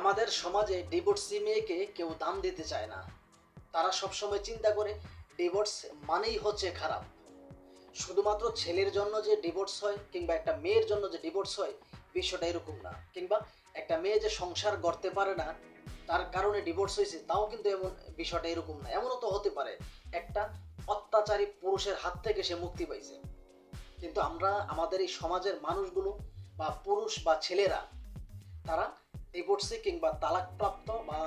আমাদের সমাজে ডিভোর্সি মেয়েকে কেউ দাম দিতে চায় না। তারা সবসময় চিন্তা করে ডিভোর্স মানেই হচ্ছে খারাপ। শুধুমাত্র ছেলের জন্য যে ডিভোর্স হয়, কিংবা একটা মেয়ের জন্য যে ডিভোর্স হয়, বিষয়টা এরকম না। কিংবা একটা মেয়ে যে সংসার গড়তে পারে না, তার কারণে ডিভোর্স হয়েছে, তাও কিন্তু এমন বিষয়টা এরকম না। এমনও তো হতে পারে, একটা অত্যাচারী পুরুষের হাত থেকে সে মুক্তি পাইছে। কিন্তু আমরা, আমাদের এই সমাজের মানুষগুলো বা পুরুষ বা ছেলেরা, তারা ডিভোর্সি কিংবা তালাকপ্রাপ্ত বা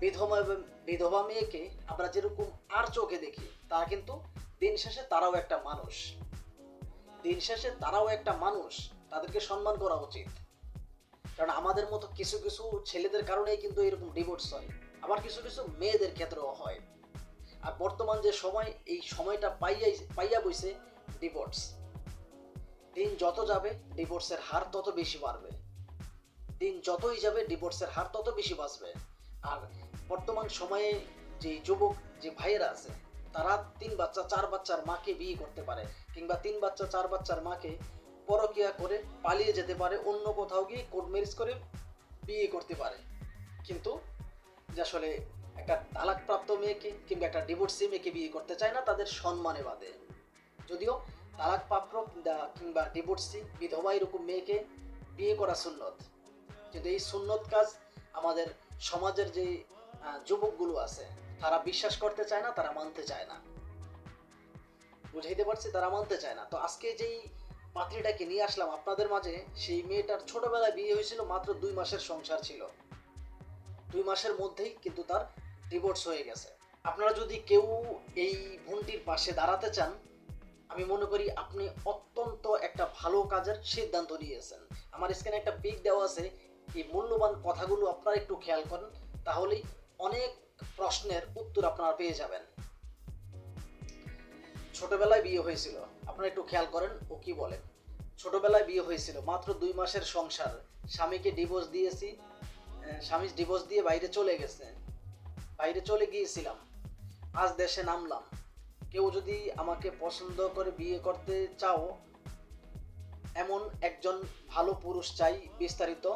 বিধবা বিধবা মেয়েকে আমরা যেরকম আর চোখে দেখি, তা কিন্তু দিন শেষে তারাও একটা মানুষ। দিন শেষে তারাও একটা মানুষ, তাদেরকে সম্মান করা উচিত। কারণ আমাদের মতো কিছু কিছু ছেলেদের কারণেই কিন্তু এরকম ডিভোর্স হয়, আবার কিছু কিছু মেয়েদের ক্ষেত্রেও হয়। আর বর্তমান যে সময়, এই সময়টা পাইয়াই, পাইয়া বইছে ডিভোর্স। দিন যত যাবে, ডিভোর্সের হার তত বেশি বাড়বে। দিন যতই যাবে ডিভোর্সের হার তত বেশি বাঁচবে। আর বর্তমান সময়ে যে যুবক, যে ভাইয়েরা আছে, তারা তিন বাচ্চা, চার বাচ্চার মাকে বিয়ে করতে পারে কিংবা তিন বাচ্চা, চার বাচ্চার মাকে পরকিয়া করে পালিয়ে যেতে পারে, অন্য কোথাও গিয়ে কোর্ট ম্যারেজ করে বিয়ে করতে পারে। কিন্তু যে আসলে একটা তালাকপ্রাপ্ত মেয়েকে কিংবা একটা ডিভোর্সি মেয়েকে বিয়ে করতে চায় না, তাদের সম্মানে বাদে যদিও তালাকপ্রাপ্ত কিংবা ডিভোর্সি বিধবা এরকম মেয়েকে বিয়ে করা সুন্নত। কিন্তু এই সুন্নত কাজ আমাদের সমাজের যে যুবকগুলো আছে, তারা বিশ্বাস করতে চায় না, তারা মানতে চায় না। বুঝাইতে পারছি? তারা মানতে চায় না। তো আজকে যেই পাত্রীটাকে নিয়ে আসলাম, আপনাদের মাঝে, সেই মেয়েটার ছোটবেলায় বিয়ে হয়েছিল মাত্র দুই মাসের সংসার ছিল। দুই মাসের মধ্যেই কিন্তু তার ডিভোর্স হয়ে গেছে। আপনারা যদি কেউ এই বোনটির পাশে দাঁড়াতে চান, আমি মনে করি আপনি অত্যন্ত একটা ভালো কাজের সিদ্ধান্ত নিয়েছেন। আমার স্ক্রিনে একটা পিক দেওয়া আছে এই মূল্যবান কথাগুলো আপনারা একটু খেয়াল করেন, তাহলেই অনেক প্রশ্নের উত্তর আপনারা পেয়ে যাবেন। ছোটবেলায় বিয়ে হয়েছিল, আপনারা একটু খেয়াল করেন ও কি বলে। ছোটবেলায় বিয়ে হয়েছিল, মাত্র দুই মাসের সংসার। স্বামীকে ডিভোর্স দিয়েছি স্বামী ডিভোর্স দিয়ে বাইরে চলে গেছে। বাইরে চলে গিয়েছিলাম, আজ দেশে নামলাম। কেউ যদি আমাকে পছন্দ করে বিয়ে করতে চাও, এমন একজন ভালো পুরুষ চাই বিস্তারিত।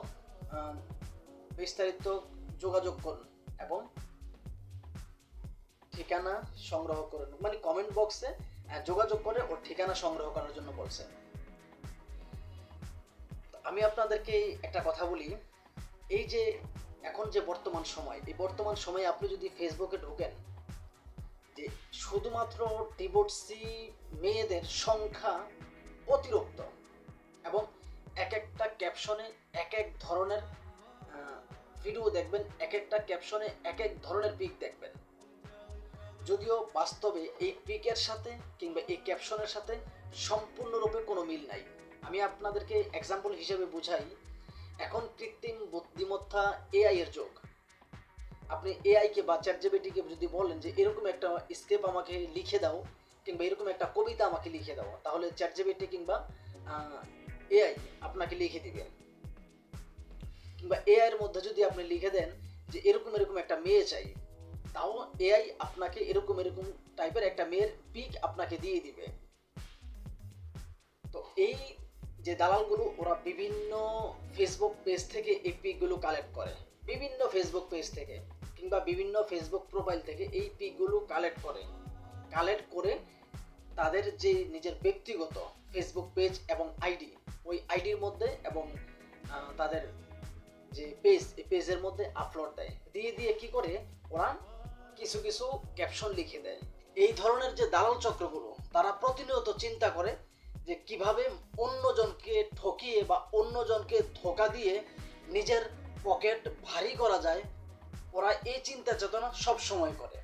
বিস্তারিত যোগাযোগ করুন এবং ঠিকানা সংগ্রহ করুন। মানে কমেন্ট বক্সে যোগাযোগ করে ওর ঠিকানা সংগ্রহ করার জন্য বলছে। আমি আপনাদেরকে একটা কথা বলি। এই যে এখন যে বর্তমান সময়, এই বর্তমান সময়ে আপনি যদি ফেসবুকে ঢোকেন, যে শুধুমাত্র ডিভোর্সি মেয়েদের সংখ্যা অতিরিক্ত ক্যাপশনে এক এক ধরনের ভিডিও দেখবেন এক একটা ক্যাপশনে এক এক ধরনের পিক দেখবেন। যদিও বাস্তবে এই পিকের সাথে কিংবা এই ক্যাপশনের সাথে সম্পূর্ণরূপে কোনো মিল নাই। আমি আপনাদেরকে এক্সাম্পল হিসেবে বুঝাই, এখন কৃত্রিম বুদ্ধিমত্তা এআই এর যুগ। আপনি এআই কে বা চ্যাট জিপিটিকে যদি বলেন যে এরকম একটা স্কেপ আমাকে লিখে দাও, কিংবা এরকম একটা কবিতা আমাকে লিখে দাও, তাহলে চ্যাট জিপিটি কিংবা এআই আপনাকে লিখে দিবে। কিংবা এআই এর মধ্যে যদি আপনি লিখে দেন যে এরকম এরকম একটা মেয়ে চাই, তাও এআই আপনাকে এরকম এরকম টাইপের একটা মেয়ের পিক আপনাকে দিয়ে দিবে। তো এই যে দালালগুলো, ওরা বিভিন্ন ফেসবুক পেজ থেকে এই পিকগুলো কালেক্ট করে। বিভিন্ন ফেসবুক পেজ থেকে কিংবা বিভিন্ন ফেসবুক প্রোফাইল থেকে এই পিকগুলো কালেক্ট করে। কালেক্ট করে তাদের যে নিজের ব্যক্তিগত ফেসবুক পেজ এবং আইডি ওই আইডির মধ্যে এবং তাদের যে পেজ, এই পেজের মধ্যে আপলোড দেয়। দিয়ে দিয়ে কি করে? ওরা কিছু কিছু ক্যাপশন লিখে দেয়। এই ধরনের যে দালাল চক্রগুলো, তারা প্রতিনিয়ত চিন্তা করে যে কীভাবে অন্যজনকে ঠকিয়ে বা অন্যজনকে ধোকা দিয়ে নিজের পকেট ভারী করা যায়, ওরা এই চিন্তা চেতনা সব সময় করে।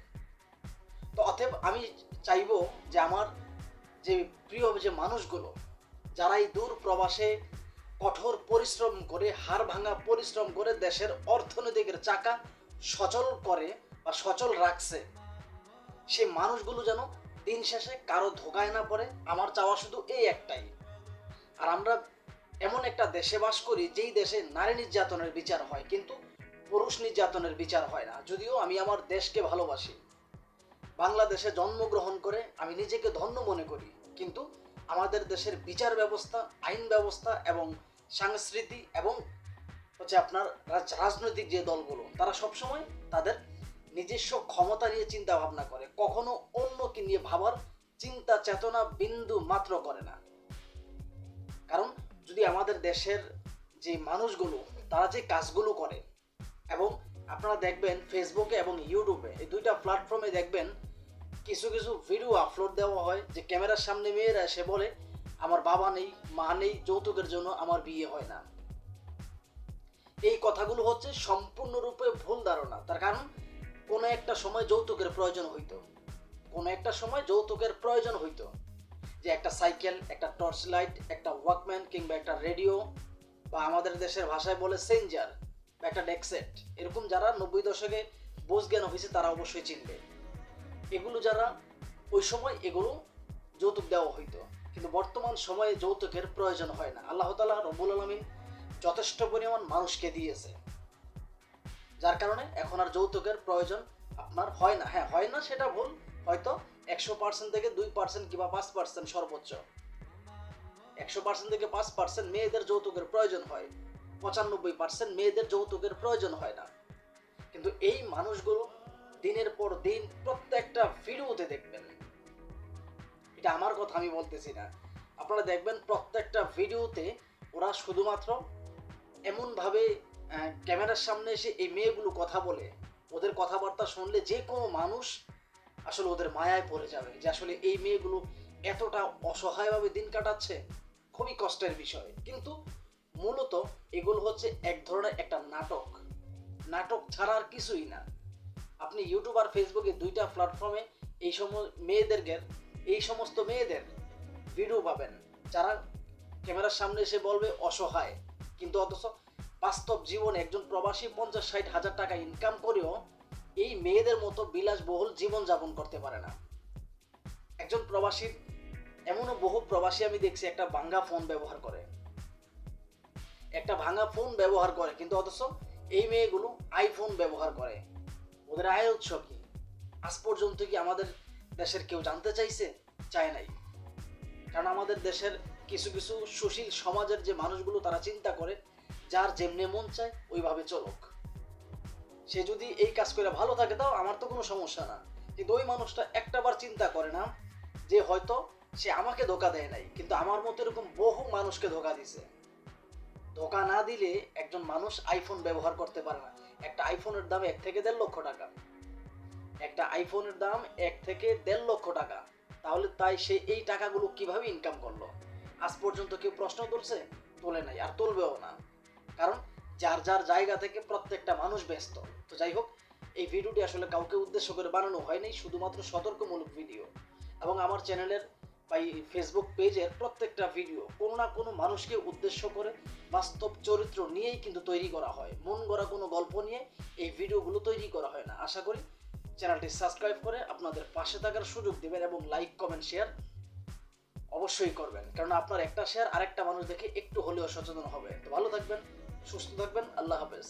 তো অতএব আমি চাইব যে আমার যে প্রিয় যে মানুষগুলো যারা এই দূর প্রবাসে কঠোর পরিশ্রম করে, হাড় ভাঙা পরিশ্রম করে দেশের অর্থনৈতিকের চাকা সচল করে বা সচল রাখছে সেই মানুষগুলো যেন দিন শেষে কারও ধোকায় না পড়ে। আমার চাওয়া শুধু এই একটাই। আর আমরা এমন একটা দেশে বাস করি, যেই দেশে নারী নির্যাতনের বিচার হয়, কিন্তু পুরুষ নির্যাতনের বিচার হয় না। যদিও আমি আমার দেশকে ভালোবাসি। বাংলাদেশে জন্মগ্রহণ করে আমি নিজেকে ধন্য মনে করি, কিন্তু আমাদের দেশের বিচার ব্যবস্থা, আইন ব্যবস্থা এবং সংস্কৃতি এবং হচ্ছে আপনার রাজনৈতিক যে দলগুলো, তারা সবসময় তাদের নিজস্ব ক্ষমতা নিয়ে চিন্তা ভাবনা করে। কখনো অন্যকে নিয়ে ভাবার চিন্তা, চেতনা, বিন্দু মাত্র করে না। কারণ যদি আমাদের দেশের যে মানুষগুলো, তারা যে কাজগুলো করে এবং আপনারা দেখবেন ফেসবুকে এবং ইউটিউবে এই দুইটা প্ল্যাটফর্মে দেখবেন কিছু কিছু ভিডিও আপলোড দেওয়া হয়, যে ক্যামেরার সামনে মেয়েরা এসে বলে, আমার বাবা নেই, মা নেই, যৌতুকের জন্য আমার বিয়ে হয় না। এই কথাগুলো হচ্ছে সম্পূর্ণরূপে ভুল ধারণা। তার কারণ, কোনো একটা সময় যৌতুকের প্রয়োজন হইতো। কোনো একটা সময় যৌতুকের প্রয়োজন হইতো। যে একটা সাইকেল, একটা টর্চ লাইট একটা ওয়াকম্যান কিংবা একটা রেডিও বা আমাদের দেশের ভাষায় বলে সেঞ্জার বা একটা ডেকসেট এরকম যারা নব্বই দশকে বোঝ জ্ঞান হয়েছে তারা অবশ্যই চিনবে। এগুলো যারা ওই সময় এগুলো যৌতুক দেওয়া হইতো। কিন্তু বর্তমান সময়ে যৌতুকের প্রয়োজন হয় না। আল্লাহ তালা রবুল আলমিন যথেষ্ট পরিমাণ মানুষকে দিয়েছে। যার কারণে এখন আর যৌতুকের প্রয়োজন আপনার হয় না। হ্যাঁ হয় না সেটা ভুল। হয়তো একশো পার্সেন্ট থেকে দুই পার্সেন্ট কিংবা পাঁচ পার্সেন্ট সর্বোচ্চ। একশো পার্সেন্ট থেকে পাঁচ পার্সেন্ট মেয়েদের যৌতুকের প্রয়োজন হয়। পঁচানব্বই পার্সেন্ট মেয়েদের যৌতুকের প্রয়োজন হয় না। কিন্তু এই মানুষগুলো দিনের পর দিন প্রত্যেকটা ভিডিওতে দেখবেন। এটা আমার কথা, আমি বলতেছি না। আপনারা দেখবেন প্রত্যেকটা ভিডিওতে ওরা শুধুমাত্র এমনভাবে ক্যামেরার সামনে এসে এই মেয়েগুলো কথা বলে। ওদের কথাবার্তা শুনলে যে কোনো মানুষ আসলে ওদের মায়ায় পড়ে যাবে যে আসলে এই মেয়েগুলো এতটা অসহায়ভাবে দিন কাটাচ্ছে, খুবই কষ্টের বিষয়। কিন্তু মূলত এগুলো হচ্ছে এক ধরনের একটা নাটক। নাটক ছাড়া আর কিছুই না। আপনি ইউটিউব আর ফেসবুকে দুইটা প্ল্যাটফর্মে এই সময় মেয়েদেরকে, এই সমস্ত মেয়েদের ভিডিও পাবেন। যারা ক্যামেরার সামনে এসে বলবে অসহায়, কিন্তু অথচ বাস্তব জীবনে একজন প্রবাসী পঞ্চাশ ষাট হাজার টাকা ইনকাম করেও এই মেয়েদের মতো বিলাসবহুল জীবন যাপন করতে পারে না। একজন প্রবাসীর, এমনও বহু প্রবাসী আমি দেখছি একটা ভাঙ্গা ফোন ব্যবহার করে। একটা ভাঙা ফোন ব্যবহার করে, কিন্তু অথচ এই মেয়েগুলো আইফোন ব্যবহার করে। ওদের আয় উৎস কি আজ পর্যন্ত কি আমাদের দেশের কেউ জানতে চাইছে? চায় নাই। কারণ আমাদের দেশের কিছু কিছু সুশীল সমাজের যে মানুষগুলো তারা চিন্তা করে, যার যেমনে মন চায়, ওইভাবে চলুক। সে যদি এই কাজ করে ভালো থাকে, তাও আমার তো কোনো সমস্যা না। কিন্তু ওই মানুষটা একটাবার চিন্তা করে না, যে হয়তো সে আমাকে ধোকা দেয় নাই, কিন্তু আমার মতো এরকম বহু মানুষকে ধোকা দিছে। ধোকা না দিলে একজন মানুষ আইফোন ব্যবহার করতে পারে না। একটা আইফোনের দাম এক থেকে দেড় লক্ষ টাকা। একটা আইফোনের দাম এক থেকে দেড় লক্ষ টাকা। তাহলে তাই সে এই টাকাগুলো কীভাবে ইনকাম করল? আজ পর্যন্ত কেউ প্রশ্ন তুলছে? তোলে নাই, আর তুলবেও না। কারণ যার যার জায়গা থেকে প্রত্যেকটা মানুষ ব্যস্ত। তো যাই হোক, এই ভিডিওটি আসলে কাউকে উদ্দেশ্য করে বানানো হয়নি, শুধুমাত্র সতর্কমূলক ভিডিও। এবং আমার চ্যানেলের বা এই ফেসবুক পেজের প্রত্যেকটা ভিডিও কোনো না কোনো মানুষকে উদ্দেশ্য করে বাস্তব চরিত্র নিয়েই কিন্তু তৈরি করা হয়। মন গড়া কোনো গল্প নিয়ে এই ভিডিওগুলো তৈরি করা হয় না। আশা করি চ্যানেলটি সাবস্ক্রাইব করে আপনাদের পাশে থাকার সুযোগ দেবেন এবং লাইক কমেন্ট শেয়ার অবশ্যই করবেন। কারণ আপনার একটা শেয়ার আরেকটা মানুষ দেখে একটু হলেও সচেতন হবে। ভালো থাকবেন, সুস্থ থাকবেন, আল্লাহ হাফেজ।